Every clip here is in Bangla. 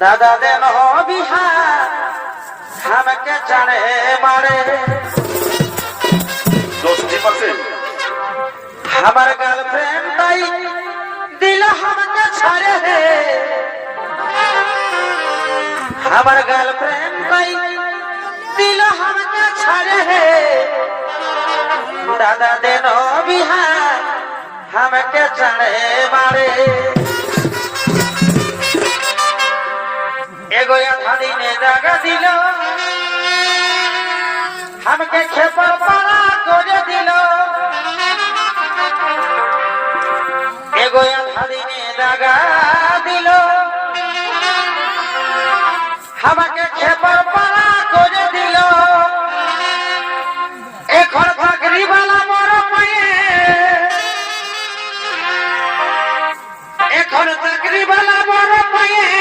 দাদা দেন বিহার আমাকে জানে মারে। আমার গার্লফ্রেন্ড তাই দিল আমাকে ছাড়ে হে। আমার গার্লফ্রেন্ড তাই দিল আমাকে ছাড়ে হে। দাদা দেন বিহার আমাকে জানে মারে। এগোয়া স্বাধীনে জাগা দিল। আমাকে খেপা পাড়া করে দিল। এগোয়া স্বাধীনে জাগা দিল। আমাকে খেপা পাড়া করে দিল। এখন ভাগরিবালা মর পায়ে এখন চাকরিবালা মর পায়ে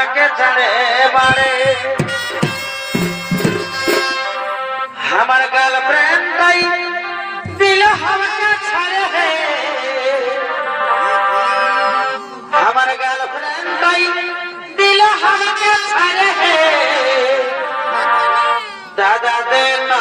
আমাকে জানে বারে। আমার গার্লফ্রেন্ড তাই দিল আমাকে ছাড়ে হে। আমার গার্লফ্রেন্ড তাই দিল আমাকে ছাড়ে হে। দাদা দে না